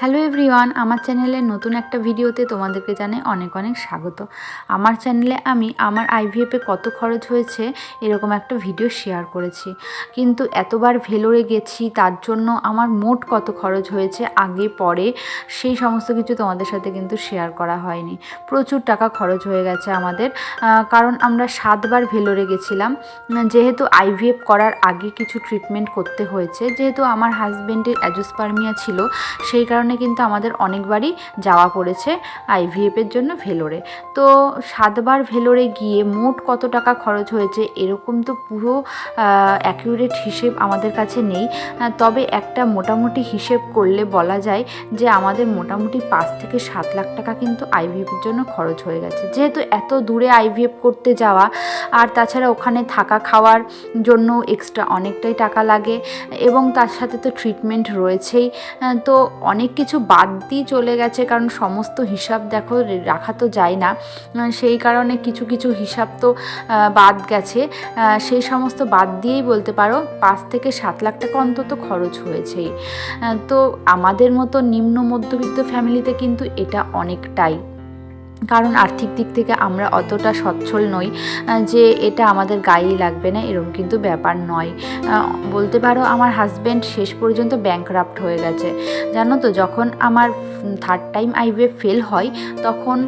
Hello everyone আমার চ্যানেলে নতুন একটা ভিডিওতে তোমাদেরকে জানাই অনেক অনেক স্বাগত। আমার চ্যানেলে আমি আমার আইভিএফে কত খরচ হয়েছে এরকম একটা ভিডিও শেয়ার করেছি। কিন্তু এতবার ভেলোরে গেছি, তার জন্য আমার মোট কত খরচ হয়েছে, আগে, পরে, সেই সমস্ত কিছু তোমাদের সাথে কিন্তু শেয়ার করা হয়নি। প্রচুর টাকা খরচ হয়ে গেছে আমাদের কারণ আমরা সাতবার ভেলোরে গেছিলাম। যেহেতু আইভিএফ করার আগে কিছু ট্রিটমেন্ট করতে হয়েছে, যেহেতু আমার হাজব্যান্ডের অ্যাজোস্পার্মিয়া ছিল, সেই কারণে কিন্তু আমাদের অনেকবারই যাওয়া পড়েছে আইভিএফের জন্য ভেলোরে। তো সাতবার ভেলোরে গিয়ে মোট কত টাকা খরচ হয়েছে এরকম তো পুরো অ্যাকিউরেট হিসেব আমাদের কাছে নেই। তবে একটা মোটামুটি হিসেব করলে বলা যায় যে আমাদের মোটামুটি পাঁচ থেকে সাত লাখ টাকা কিন্তু আইভিএফের জন্য খরচ হয়ে গেছে। যেহেতু এত দূরে আইভিএফ করতে যাওয়া, আর তাছাড়া ওখানে থাকা খাওয়ার জন্য এক্সট্রা অনেকটাই টাকা লাগে, এবং তার সাথে তো ট্রিটমেন্ট রয়েছেই। তো অনেক কিছু বাদ দিয়ে চলে গেছে, কারণ সমস্ত হিসাব দেখো রাখা তো যায় না। সেই কারণে কিছু কিছু হিসাব তো বাদ গেছে। সেই সমস্ত বাদ দিয়েই বলতে পারো, পাঁচ থেকে সাত লাখ টাকা অন্তত খরচ হয়েছেই। তো আমাদের মতো নিম্ন মধ্যবিত্ত ফ্যামিলিতে কিন্তু এটা অনেকটাই কারণ আর্থিক দিক থেকে আমরা অতটা সচ্ছল নই যে এটা আমাদের গায়েই লাগবে না এরকম কিন্তু ব্যাপার নয়। বলতে পারো আমার হাজব্যান্ড শেষ পর্যন্ত ব্যাংক্রাফ্ট হয়ে গেছে। জানো তো, যখন আমার থার্ড টাইম আইভিএফ ফেল হয়, তখন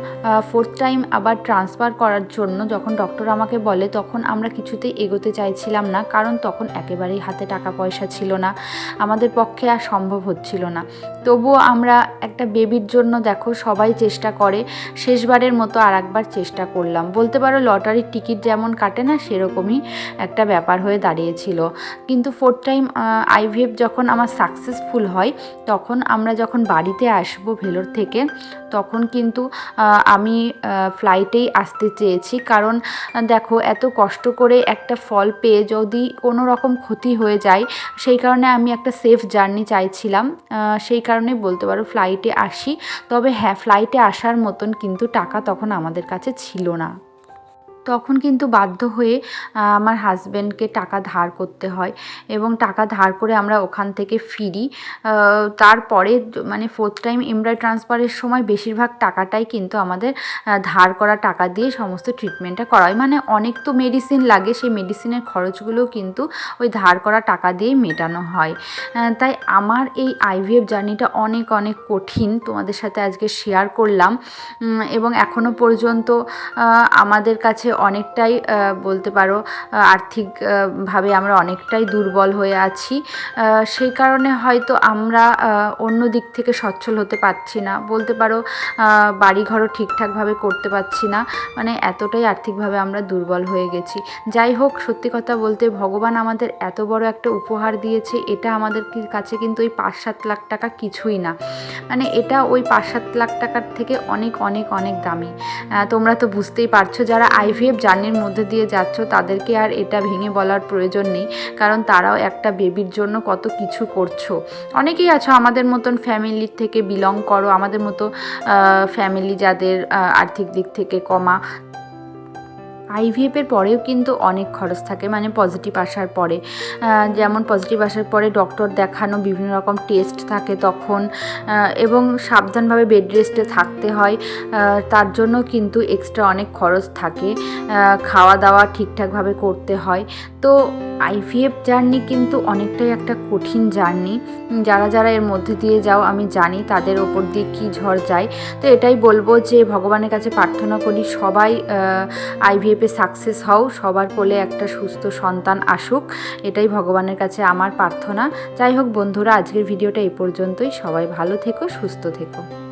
ফোর্থ টাইম আবার ট্রান্সফার করার জন্য যখন ডক্টর আমাকে বলে, তখন আমরা কিছুতেই এগোতে চাইছিলাম না, কারণ তখন একেবারেই হাতে টাকা পয়সা ছিল না। আমাদের পক্ষে আর সম্ভব হচ্ছিল না। তবুও আমরা একটা বেবির জন্য দেখো, সবাই চেষ্টা করে শেষবারের মতো আর একবার চেষ্টা করলাম। বলতে পারো, লটারির টিকিট যেমন কাটে না, সেরকমই একটা ব্যাপার হয়ে দাঁড়িয়েছিল। কিন্তু ফোর্থ টাইম আইভিএফ যখন আমার সাকসেসফুল হয়, তখন আমরা যখন বাড়িতে আসব ভেলোর থেকে, তখন কিন্তু আমি ফ্লাইটেই আসতে চেয়েছি। কারণ, দেখো, এত কষ্ট করে একটা ফল পেয়ে যদি কোনো রকম ক্ষতি হয়ে যায়, সেই কারণে আমি একটা সেফ জার্নি চাইছিলাম। সেই কারণে বলতে পারো ফ্লাইটে আসি। তবে হ্যাঁ ফ্লাইটে আসার মতন কিন্তু টাকা তখন আমাদের কাছে ছিল না। তখন কিন্তু বাধ্য হয়ে আমার হাজব্যান্ডকে টাকা ধার করতে হয় এবং টাকা ধার করে আমরা ওখান থেকে ফিরি। তারপরে মানে ফোর্থ টাইম এমব্রয় ট্রান্সফারের সময় বেশিরভাগ টাকাটাই কিন্তু আমাদের ধার করা টাকা দিয়ে সমস্ত ট্রিটমেন্টটা করা হয়। মানে অনেক তো মেডিসিন লাগে, সেই মেডিসিনের খরচগুলোও কিন্তু ওই ধার করা টাকা দিয়েই মেটানো হয়। তাই আমার এই আইভিএফ জার্নিটা অনেক অনেক কঠিন তোমাদের সাথে আজকে শেয়ার করলাম। এবং এখনও পর্যন্ত আমাদের কাছে অনেকটাই বলতে পারো আহ, আর্থিক আহ, ভাবে আমরা অনেকটাই দুর্বল হয়ে আছি। সেই কারণে হয়তো আমরা অন্য দিক থেকে সচ্ছল হতে পারছি না। বলতে পারো বাড়িঘরও ঠিকঠাকভাবে করতে পারছি না। মানে এতটাই আর্থিকভাবে আমরা দুর্বল হয়ে গেছি। যাই হোক সত্যি কথা বলতে ভগবান আমাদের এত বড় একটা উপহার দিয়েছে এটা আমাদের কাছে কিন্তু ওই পাঁচ সাত লাখ টাকা কিছুই না। মানে এটা ওই পাঁচ সাত লাখ টাকার থেকে অনেক অনেক অনেক দামি। তোমরা তো বুঝতেই পারছ যারা আইভিএফ জার্নির মধ্যে দিয়ে যাচ্ছ, তাদেরকে আর এটা ভেঙে বলার প্রয়োজন নেই, কারণ তারাও একটা বেবির জন্য কত কিছু করছ। অনেকেই আছো আমাদের মতন ফ্যামিলির থেকে বিলং করো, আমাদের মতো ফ্যামিলি যাদের আর্থিক দিক থেকে কমা। আইভিএফের পরেও কিন্তু অনেক খরচ থাকে মানে পজিটিভ আসার পরে। যেমন পজিটিভ আসার পরে ডক্টর দেখানো বিভিন্ন রকম টেস্ট থাকে তখন এবং সাবধানভাবে বেড রেস্টে থাকতে হয় তার জন্য কিন্তু এক্সট্রা অনেক খরচ থাকে খাওয়া দাওয়া ঠিকঠাকভাবে করতে হয়। তো আইভিএফ জার্নি কিন্তু অনেকটাই একটা কঠিন জার্নি যারা যারা এর মধ্যে দিয়ে যাও, আমি জানি তাদের ওপর দিয়ে কী ঝড় যায়। তো এটাই বলব যে, ভগবানের কাছে প্রার্থনা করি, সবাই আইভিএফে সাকসেস হও, সবার কোলে একটা সুস্থ সন্তান আসুক। এটাই ভগবানের কাছে আমার প্রার্থনা। যাই হোক বন্ধুরা, আজকের ভিডিওটা এই পর্যন্তই। সবাই ভালো থেকো, সুস্থ থেকো।